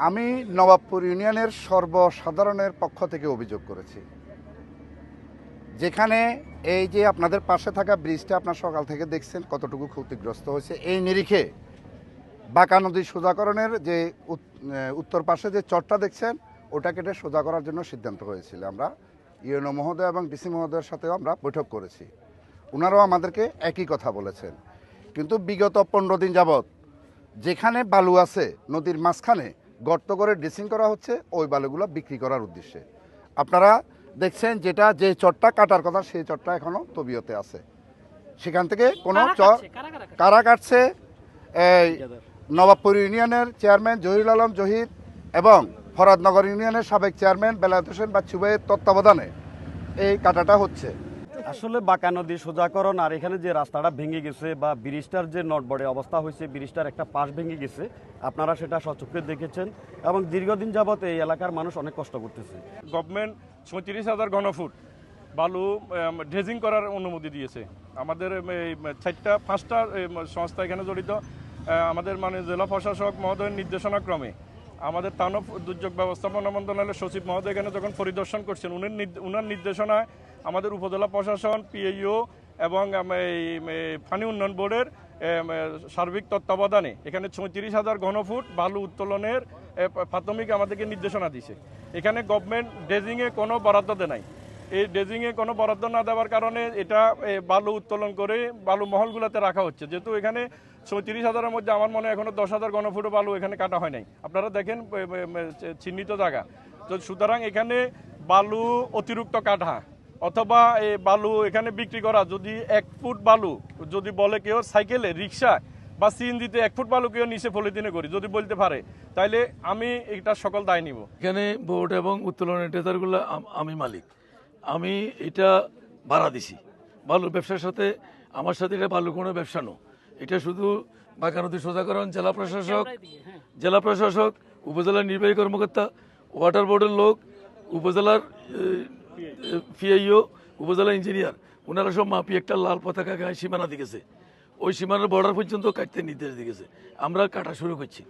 আমি নবাবপুর ইউনিয়নের সর্বসাধারণের পক্ষ থেকে অভিযোগ করেছি। যেখানে এই যে আপনাদের পাশে থাকা ব্রিজটা আপনার সকাল থেকে দেখছেন, কতটুকু ক্ষতিগ্রস্ত হয়েছে, এই নিরিখে বাঁকা নদী সোজাকরণের যে উত- উত্তর পাশে যে চরটা দেখছেন, ওটা কেটে সোজা করার জন্য সিদ্ধান্ত হয়েছিল। আমরা ইউএনও মহোদয় এবং ডিসি মহোদয়ের সাথেও আমরা বৈঠক করেছি। ওনারাও আমাদেরকে একই কথা বলেছেন। কিন্তু বিগত পনেরো দিন যাবৎ যেখানে বালু আছে, নদীর মাঝখানে গর্ত করে ড্রেসিং করা হচ্ছে ওই বালুগুলো বিক্রি করার উদ্দেশ্যে। আপনারা দেখছেন যেটা যে চটটা কাটার কথা সেই চটটা এখনও তবিয়তে আছে। সেখান থেকে কোনো কারা চর কাটছে? কারা কারা কাটছে? এই নবাবপুর ইউনিয়নের চেয়ারম্যান জহিরুল আলম জহির এবং ফরাদনগর ইউনিয়নের সাবেক চেয়ারম্যান বেলায়েত হোসেন বা চুবাইয়ের তত্ত্বাবধানে এই কাটাটা হচ্ছে। আসলে বাঁকা নদী সোজাকরণ আর এখানে যে রাস্তাটা ভেঙে গেছে বা ব্রিজটার যে নটবড়ে অবস্থা হয়েছে, ব্রিজটার একটা পাশ ভেঙে গেছে, আপনারা সেটা সচক্ষে দেখেছেন এবং দীর্ঘদিন যাবত এই এলাকার মানুষ অনেক কষ্ট করতেছে। গভর্নমেন্ট ছত্রিশ হাজার ঘনফুট বালু ড্রেজিং করার অনুমতি দিয়েছে। আমাদের এই চারটা, পাঁচটা সংস্থা এখানে জড়িত। আমাদের মানে জেলা প্রশাসক মহোদয়ের নির্দেশনাক্রমে আমাদের তানব দুর্যোগ ব্যবস্থাপনা মন্ত্রণালয়ের সচিব মহোদয় এখানে যখন পরিদর্শন করছেন, উনি উনার নির্দেশনায় আমাদের উপজেলা প্রশাসন পিএইও এবং এই পানি উন্নয়ন বোর্ডের সার্বিক তত্ত্বাবধানে এখানে ছত্রিশ হাজার ঘনফুট বালু উত্তোলনের প্রাথমিক আমাদেরকে নির্দেশনা দিছে। এখানে গভর্নমেন্ট ড্রেজিংয়ে কোনো বরাদ্দ দেয় নাই। এই ড্রেজিংয়ে কোনো বরাদ্দ না দেওয়ার কারণে এটা বালু উত্তোলন করে বালু মহলগুলোতে রাখা হচ্ছে। যেহেতু এখানে চৌত্রিশ হাজারের মধ্যে আমার মনে হয় এখনও দশ হাজার ঘনফুট বালু এখানে কাটা হয় নাই। আপনারা দেখেন চিহ্নিত জায়গা। তো সুতরাং এখানে বালু অতিরিক্ত কাটা অথবা এই বালু এখানে বিক্রি করা, যদি এক ফুট বালু, যদি বলে কেউ সাইকেলে, রিক্সা বা সিএনজিতে এক ফুট বালু কেউ নিচে পলিথিনে করি, যদি বলতে পারে, তাইলে আমি এটা সকল দায় নিব। এখানে বোর্ড এবং উত্তোলনের ট্রেজারগুলো আমি মালিক। আমি এটা ভাড়া দিছি। বালুর ব্যবসার সাথে আমার সাথে এটা বালু কোনো ব্যবসা নো এটা শুধু বাঁকা নদী সোজাকরণ জেলা প্রশাসক হ্যাঁ। জেলা প্রশাসক উপজেলার নির্বাহী কর্মকর্তা ওয়াটার বোর্ডের লোক উপজেলার পিআইও উপজেলা ইঞ্জিনিয়ার ওনারা সব মাপি একটা লাল পতাকা গায়ে সীমানা দিকেছে। ওই সীমানার বর্ডার পর্যন্ত কাটতে নির্দেশ দিয়েছে আমরা কাটা শুরু করছি।